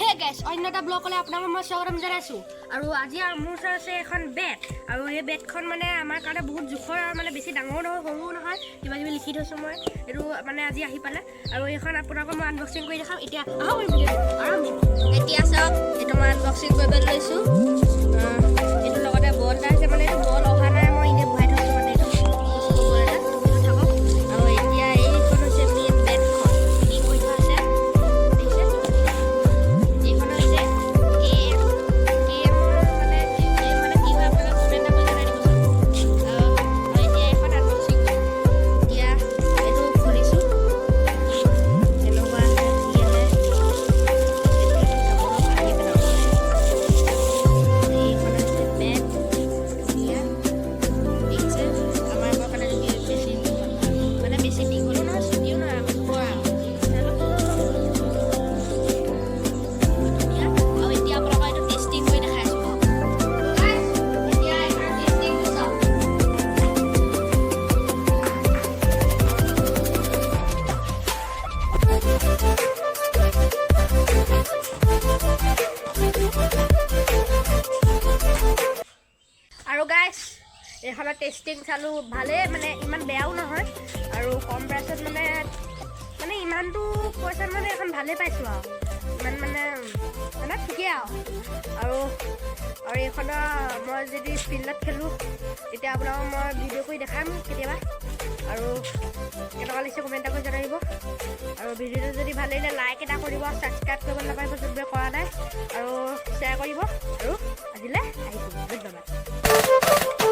হে গেছ অন্য এটা ব্লগলৈ আপোনালোকক মই স্বাগতম জনাইছোঁ। আৰু আজি মোৰ ওচৰত আছে এখন বেট আৰু এই বেটখন মানে আমাৰ কাৰণে বহুত জোখৰ আৰু মানে বেছি ডাঙৰো নহয় সৰুও নহয়। কিবা কিবি লিখি থৈছোঁ মই। এইটো মানে আজি আহি পালে। আৰু এইখন আপোনালোকক মই আনবক্সিং কৰি দেখাম। এতিয়া আহক এতিয়া চাওক এইটো মই আনবক্সিং কৰিবলৈ লৈছোঁ। মানে বেছি এইখনৰ টেষ্টিং চালোঁ ভালেই মানে ইমান বেয়াও নহয়। আৰু কম প্ৰাইচত মানে মানে ইমানটো পইচাত মানে এখন ভালেই পাইছোঁ আৰু। ইমান মানে মানে ঠিকেই আৰু। আৰু আৰু এইখনৰ মই যদি ফিল্ডত খেলোঁ তেতিয়া আপোনালোকক মই ভিডিঅ' কৰি দেখাম কেতিয়াবা। আৰু কেনেকুৱা লাগিছে কমেণ্ট এটা কৰি জনাই দিব। আৰু ভিডিঅ'টো যদি ভাল লাগিলে লাইক এটা কৰিব ছাবস্ক্ৰাইব কৰিব নাপাৰিব যোনবোৰে কৰা নাই। আৰু শ্বেয়াৰ কৰিব। আৰু আজিলৈ আহিছোঁ। ধন্যবাদ।